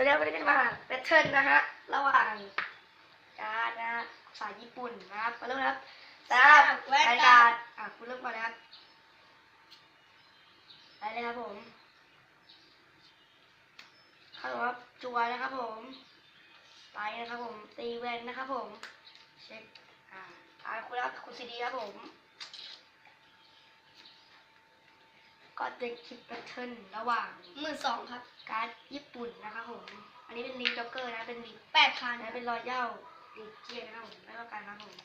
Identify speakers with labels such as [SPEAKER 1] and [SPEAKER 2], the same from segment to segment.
[SPEAKER 1] วัสดีครับวันนี้จะมาแบทเทิลนะฮะ ระหว่างการดนะฮะสายญี่ปุ่นนะครับมาเริ่มนะครับสำหรับ
[SPEAKER 2] แวน
[SPEAKER 1] รายการอะคุณเริ่มก่อนนะครับไปเลยครับผมข้าครับจัวนะครับผม ไปนะครับผม ตีแวนนะครับผม เช็ค อ่าตาคุณรับคุณซีดีครับผม ก็จะคิดแพทเทิร์นระหว่าง
[SPEAKER 2] หมื่นสองครับ
[SPEAKER 1] การ์ดญี่ปุ่นนะครับผม อันนี้เป็นลิงจ็อกเกอร์นะ เป็นลิง
[SPEAKER 2] แปดพัน
[SPEAKER 1] นะ เป็นรอยเย่าลีเจียนนะครับผมไม่ว่ากันนะครับผม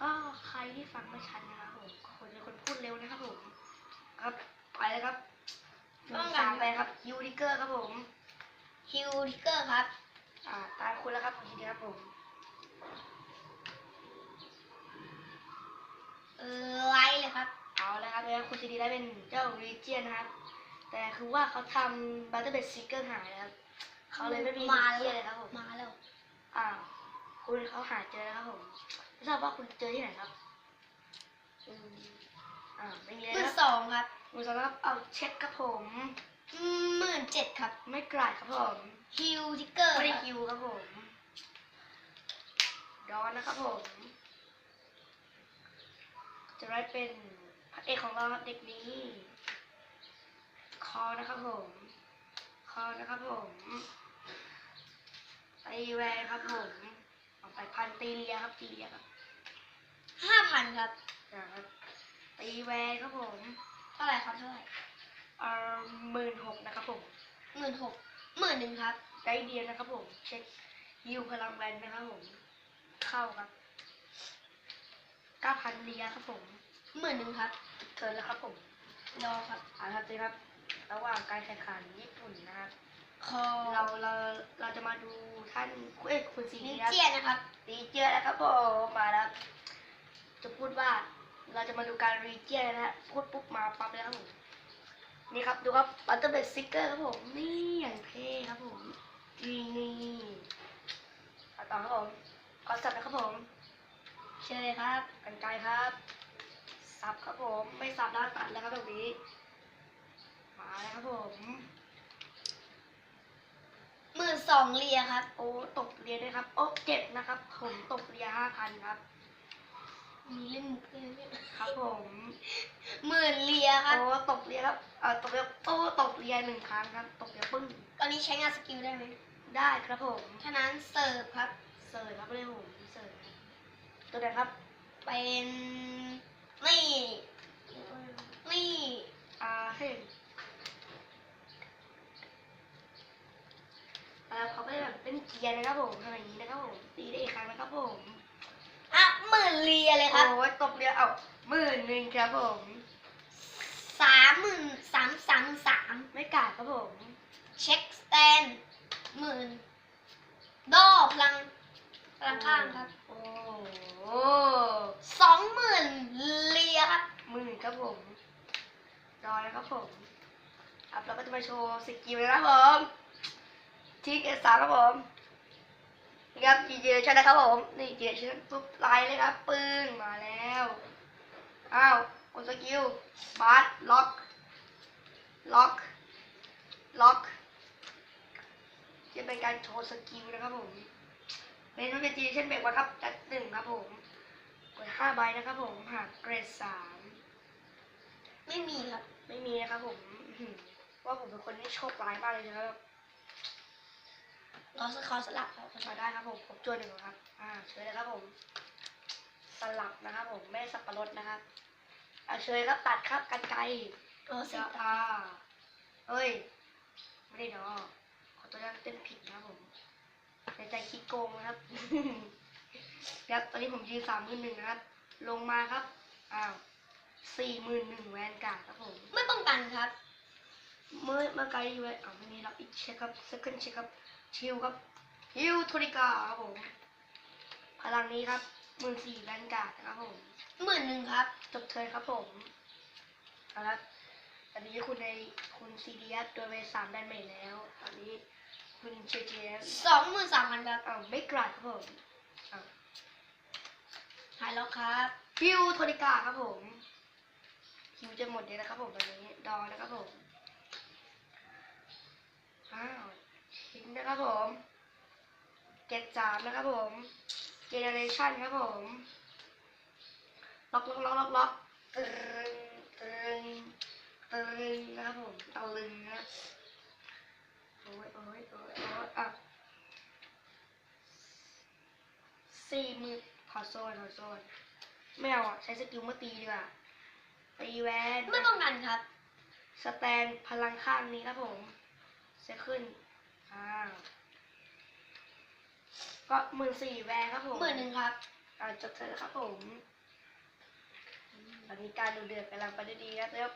[SPEAKER 1] ก็ใครที่ฟังไม่ชัดนะครับผม คนเป็นคนพูดเร็วนะครับผม ครับ ไปเลยครับหนึ่งสามไปครับยูริเกอร์ครับผม
[SPEAKER 2] ฮิวทิกเกอร์ครับ
[SPEAKER 1] อ่า ตามคุณแล้วครับคุณทีเดียวครับผม
[SPEAKER 2] เออไลท์เลยครับ
[SPEAKER 1] เอาแล้วครับแล้วคุณซีดีได้เป็นเจ้ารีเจียนนะครับ แต่คือว่าเขาทำบัตเตอร์เบดซิกเกอร์หายนะครับเขาเลยไม่มี
[SPEAKER 2] มา
[SPEAKER 1] รี
[SPEAKER 2] แล้ว
[SPEAKER 1] เจียนเลยครับผม
[SPEAKER 2] มาแล้ว
[SPEAKER 1] อ้าวคุณเขาหาเจอแล้วครับผมไม่ทราบว่าคุณเจอที่ไหนครับอืมอ่าไม่มี
[SPEAKER 2] ห
[SPEAKER 1] เลย
[SPEAKER 2] มื่น
[SPEAKER 1] ครับ
[SPEAKER 2] สองครับ
[SPEAKER 1] คุณสำหรับเอาเช็คครับผม
[SPEAKER 2] หมื่นเจ็ดครับ
[SPEAKER 1] ไม่กลาดครับผม
[SPEAKER 2] ฮิวทิกเกอร์
[SPEAKER 1] ไม่ได้คิวครับผมดอนนะครับผม จะได้เป็นพระเอกของเราครับเด็กนี้ คอนะครับผม คอนะครับผมไอแวร์ครับผมเอาไปพันตีเลียครับตีเลียครับ
[SPEAKER 2] ห้าพันครับ
[SPEAKER 1] นะครับตีแวร์ครับผม
[SPEAKER 2] เท่าไหร่ครับเท่าไหร่
[SPEAKER 1] เอ่อหมื่นหกนะครับผม
[SPEAKER 2] หมื่นหกหมื่นหนึ่งครับ
[SPEAKER 1] ได้เดียนนะครับผม เช็คยิวพลังแวนนะครับผม เข้าครับ เก้าพันเลียครับผม
[SPEAKER 2] หมื่นหนึ่งครับ
[SPEAKER 1] เกินแล้วครับผม
[SPEAKER 2] ดอครับ
[SPEAKER 1] เอาละครับเจครับ ระหว่างการแข่งขันญี่ปุ่นนะครับ
[SPEAKER 2] คอ
[SPEAKER 1] เราเราเราจะมาดูท่านเอ้ยคุณซี
[SPEAKER 2] นิ
[SPEAKER 1] ครับ
[SPEAKER 2] เจียนนะครับ
[SPEAKER 1] รีเจียนนะครับผมมาแล้วจะพูดว่าเราจะมาดูการรีเจียนนะฮะพูดปุ๊บมาปั๊บเลยครับผมนี่ครับดูครับบัตเตอร์เบสซิกเกอร์ครับผมนี่อย่างเท่ครับผมนี่นี่เอาต่อครับผมขอสับนะครับผม
[SPEAKER 2] เชิญเลยครับ
[SPEAKER 1] กันไกลครับ สับครับผมไม่สับด้านตัดแล้วครับตรงนี้มาแล้วครับผม
[SPEAKER 2] หมื่นสองเลียครับ
[SPEAKER 1] โอ้ตกเรียนด้วยครับ โอ้เจ็บนะครับ ผมตกเรียห้าพันครับ
[SPEAKER 2] มีเล่นมุกด้วยนะเนี่ย
[SPEAKER 1] ครับผม
[SPEAKER 2] หมื่นเลียครับ
[SPEAKER 1] โอ้ตกเรียครับเอ่อตกเรียโอ้ตกเรียหนึ่งครั้งครับ ตกเรียปึ้ง
[SPEAKER 2] ตอนนี้ใช้งานสกิลได้ไหม
[SPEAKER 1] ได้ครับผม
[SPEAKER 2] ถ้านั้นเสิร์ฟครับ
[SPEAKER 1] เสิร์ฟครับเรื่องผมเสิร์ฟครับ ตัวไหนครับ
[SPEAKER 2] เป็นนี่นี่
[SPEAKER 1] อ่าเฮ้ยอ่าเขาไม่ได้แบบเป็นเกียร์นะครับผมทำอย่างนี้นะครับผมตีได้อีกครั้งนะครับผม
[SPEAKER 2] อะหมื่นเลียเลยครับ
[SPEAKER 1] โอ้ยตกเรียเอาหมื่นหนึ่งครับผม
[SPEAKER 2] สามหมื่นสามสามสาม
[SPEAKER 1] ไม่กาดครับผม
[SPEAKER 2] เช็คสแตนหมื่นดอพลัง พลังข้างครับ
[SPEAKER 1] โอ้โห
[SPEAKER 2] สองหมื่นเลียครับ
[SPEAKER 1] หมื่นครับผมรอนะครับผม ครับเราก็จะมาโชว์สกิลนะครับผมทีเอสามครับผมนี่ครับจีเจชันนะครับผมนี่จีเจชันปุ๊บไลน์เลยครับปึ้งมาแล้วอ้าวกดสกิลบาร์ล็อกล็อกล็อกจะเป็นการโชว์สกิลนะครับผมเป็นรูป จีเช่นเบรกมาครับจัดหนึ่งครับผมกดห้าใบนะครับผมหากเกรดสาม
[SPEAKER 2] ไม่มีครับ
[SPEAKER 1] ไม่มีนะครับผมอื้อหือว่าผมเป็นคนที่โชคร้ายมากเลยนะครับ
[SPEAKER 2] รอสคอสลับครับ
[SPEAKER 1] มาได้ครับผมผมจวนหนึ่งครับ อ่าเชิญเลยครับผม สลับนะครับผมไม่ได้สับปะรดนะครับอ่าเชิญครับตัดครับกันไกร
[SPEAKER 2] รอสิ
[SPEAKER 1] จะอ่าเอ้ยไม่ได้เนาะขอตัวนั้นเต้นผิดนะครับผม ในใจคิดโกงนะครับ ครับ ตอนนี้ผมยืนสามหมื่นหนึ่งนะครับ ลงมาครับ อ้าวสี่หมื่นหนึ่งแวนการ์ดครับผม
[SPEAKER 2] ไม่ป้องกันครับ
[SPEAKER 1] เมื่อเมื่อไกลอยู่เลยอ่าไม่มีรับอีกเช็คครับ second เช็คครับ ชิลครับฮิวทูริกาครับผม พลังนี้ครับหมื่นสี่แวนการ์ดนะครับผม
[SPEAKER 2] หมื่นหนึ่งครับ
[SPEAKER 1] จบเทิร์นครับผมเอาละตอนนี้คุณในคุณซีเรียสโดนไปสามแดนเมจแล้ว ตอนนี้ คุณเจเจ
[SPEAKER 2] สองหมื่นสามพันครับ
[SPEAKER 1] อ้าวไม่กราดครับผม
[SPEAKER 2] หายแล้วครับ
[SPEAKER 1] ฮิวโทูริกาครับผมฮิวจะหมดเลยนะครับผมตอนนี้ดอนะครับผมอ้าวชิ้นะครับผมเจ็ดสามนะครับผมเจเนเรชันครับผมล็อกล็อกล็อกล็อกล็อกตึงตึงตึงนะครับผมตะลึงนะ โอ้ยโอ้ยโอ้ยโอ้ยอะสี่มือถอดโซ่ถอดโซ่ไม่เอาอะ ใช้สกิลเมื่อตีดีกว่าตีแวน
[SPEAKER 2] ไม่ป้องกันครับ
[SPEAKER 1] สแตนพลังข้างนี้ครับผมจะขึ้นอ้าวก็หมื่นสี่แวนครับผม
[SPEAKER 2] หมื่นหนึ่งครับ
[SPEAKER 1] อ่าจบเสร็จแล้วครับผมตอนนี้การดูเดือดกำลังไปได้ดีนะครับ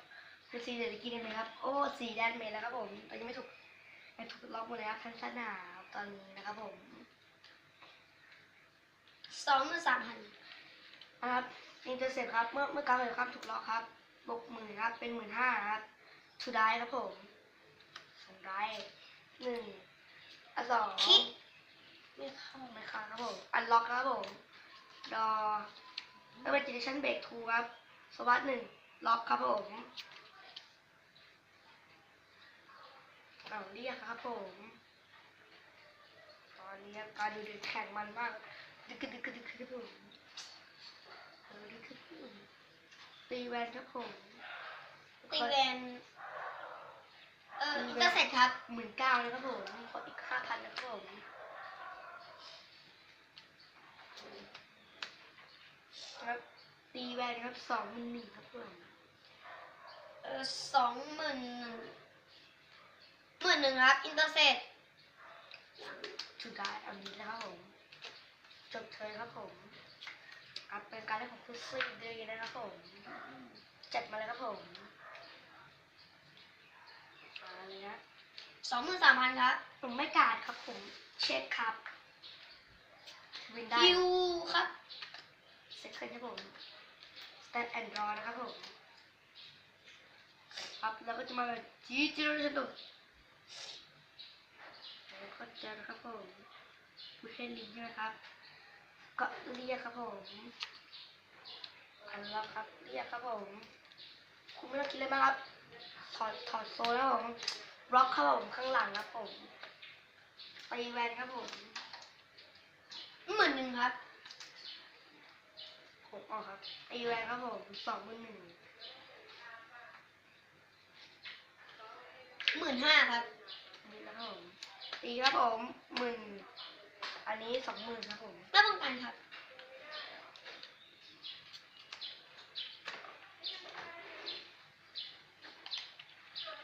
[SPEAKER 1] คือสีเดือดกินเลยครับ โอ้สีแดนเมจแล้วครับผมตอนนี้ไม่ถูก ไม่ถูกล็อกหมดแล้วทั้งสนามตอนนี้นะครับผม
[SPEAKER 2] สองหมื่นสามพัน
[SPEAKER 1] นะครับอินเตอร์เซ็ตครับ เมื่อเมื่อการเลยครับ ถูกล็อกครับบวกหมื่นครับ เป็นหมื่นห้าครับทูได้ครับผมสองได้หนึ่งอันสอง
[SPEAKER 2] คิดไม่เข้า
[SPEAKER 1] ไม่ค้างครับผมอันล็อกครับผมดอแล้วเป็น generation break 2ครับสวัสดหนึ่งล็อกครับผม เอาเรียกครับผมตอนนี้การดูดแข่งมันมากดึกดึกดึกดึกผมเออดึกตีแวนครับผม
[SPEAKER 2] ตีแวนเอออินเตอร์เซ็ตครับ
[SPEAKER 1] หมื่นเก้าเลยครับผมขออีกห้าพันนะครับผมครับตีแวนครับสองหมื่นหนึ่งครับผม
[SPEAKER 2] เออสองหมื่น หนึ่งหมื่นหนึ่งครับ อินเตอร์เซ็ต
[SPEAKER 1] สุดท้ายเอานี้นะครับผมจบเทิร์นครับผมครับเป็นการเล่นของฟุตซี่ดีนะครับผมจัดมาเลยครับผมมาเลยนะ
[SPEAKER 2] สองหมื่นสามพันครับ
[SPEAKER 1] ผมไม่การดครับผมเช็คครับวินได้
[SPEAKER 2] ฮิวครับ
[SPEAKER 1] เซ็คเคิลครับผมสแตนแอนด์รอนะครับผมครับแล้วก็จะมาจีจีโร่ชันดุ ก็จะนะครับผมไม่ใช่ลิงใช่ไหมครับก็เรียกครับผมอันแล้วครับเรียกครับผมคุณไม่ต้องคิดเลยมากครับถอดถอดโซ่แล้วผมบล็อกครับผมข้างหลังครับผมตีแวนครับผม
[SPEAKER 2] หมื่นหนึ่งครับ
[SPEAKER 1] หกออกครับตีแวนครับผมสองหมื่นหนึ่ง
[SPEAKER 2] หมื่นห้าครับ
[SPEAKER 1] ตีครับผมหมื่นอันนี้สองหมื่นครับผม
[SPEAKER 2] ไม่ป้องกันครับ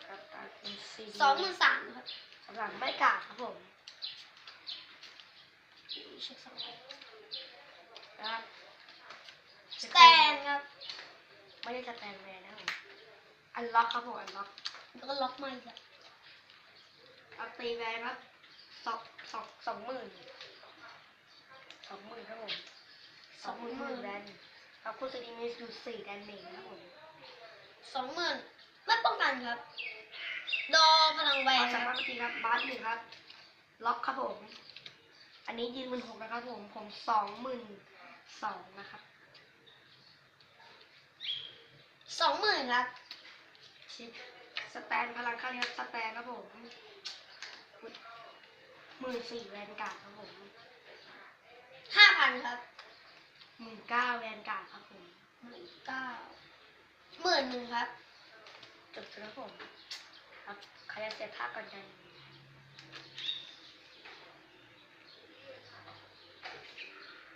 [SPEAKER 1] ครับตาเป็นสี่
[SPEAKER 2] สองหมื่นสามครับ
[SPEAKER 1] สำหรับไม่กาดครับผม
[SPEAKER 2] เช็คสอง
[SPEAKER 1] นะครับ
[SPEAKER 2] สแตนครับ
[SPEAKER 1] ไม่ได้สแตนแมนนะครับผมอันล็อกครับผมอันล็อก
[SPEAKER 2] แล้วก็ล็อกมาอีกครับ
[SPEAKER 1] เอาตีแวนครับ สองสองสองหมื่นสองหมื่นครับผมสองหมื่นหมื่นแวนครับคุณสตีมิสอยู่สี่แดนเมจนะครับผม
[SPEAKER 2] สองหมื่นไม่ป้องกันครับดอพลังแว
[SPEAKER 1] เอา
[SPEAKER 2] น
[SPEAKER 1] สา
[SPEAKER 2] ค
[SPEAKER 1] มา
[SPEAKER 2] รั
[SPEAKER 1] ร
[SPEAKER 2] บ
[SPEAKER 1] ถตีครับบาสหนึ่งครับ ล็อกครับผม อันนี้ยืนหมื่นหกนะครับผม ผมสองหมื่นสองนะครับ
[SPEAKER 2] สองหมื่นครับ
[SPEAKER 1] ชิปสแตนพลังข้างนี้ครับสแตนครับผม หมื่นสี่แวนการ์ดครับผม
[SPEAKER 2] ห้าพันครับ
[SPEAKER 1] หมื่นเก้าแวนการ์ดครับผม
[SPEAKER 2] หมื่นเก้าหมื่นหนึ่งครับ
[SPEAKER 1] จบแล้วครับผมครับใครจะเสียภาพก่อนกัน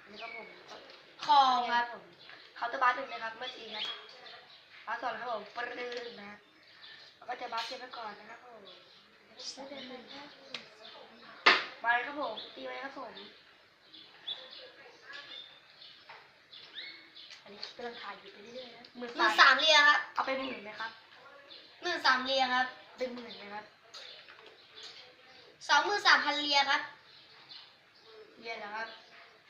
[SPEAKER 1] อันนี้ครับผม
[SPEAKER 2] คอครับ
[SPEAKER 1] ผมเขาน์เตอร์บาสหนึ่งนะครับ เมื่อกี้ครับบาสสองนะครับผมปรื้นนะครับแล้วก็จะบาสเก็บไว้ก่อนนะครับผม มาเลยครับผมตีไว้ครับผมอันนี้กำลังถ่ายอยู่ไปเรื่อยๆนะหมื่น
[SPEAKER 2] หมื่น
[SPEAKER 1] สา
[SPEAKER 2] สามมเรียครับ
[SPEAKER 1] เอาไปหมื่นไหมครับ
[SPEAKER 2] หมื่นสามเรียครับ
[SPEAKER 1] เป็นหมื่นไหมครับ
[SPEAKER 2] สองหมื่นสามพันเรียครับ
[SPEAKER 1] เรียนแล้วครับ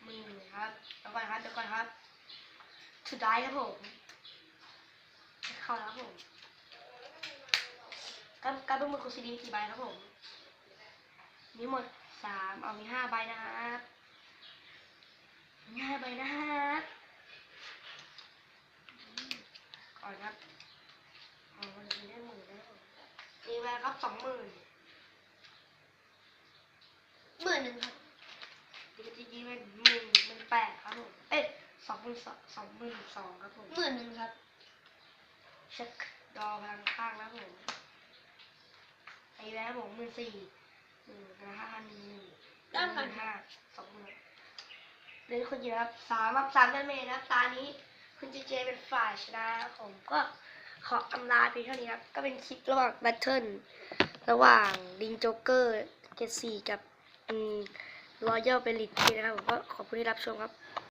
[SPEAKER 1] หมื่นครับเดี๋ยวก่อนครับเดี๋ยวก่อนครับสุดท้ายครับผมเข้าแล้วครับผมการการเป็นมือคุณซีดีกี่ใบครับผมมีหมด สามเอามีห้าใบนะครับมีห้าใบนะครับอืมก่อนครับเอาวันนี้ได้หมื่นแล้วตีแวนครับสองหมื่น
[SPEAKER 2] หมื่นหนึ่งครับ
[SPEAKER 1] ดีจีจีเป็นหมื่นเป็นแปดครับผมเอ้ยสองหมื่นสองสองหมื่นสองครับผม
[SPEAKER 2] หมื่นหนึ่งครับ
[SPEAKER 1] เช็คดอพลังข้างแล้วผมไอ้แล้วผมหมื่นสี่หนึ่ง นะห้านหนึ่งห้าสองหมื่นเล่นคนเดียวครับสามครับสามด้านเมจนะครับตานี้คุณเจเจเป็นฝ่ายชนะผมก็ขออำลาเพียงเท่านี้ครับ ก็เป็นคลิประหว่างแบทเทิลระหว่างลิงโจ๊กเกอร์เกตสี่กับอืมรอยัลเบลิตนะครับผมก็ขอบคุณที่รับชมครับ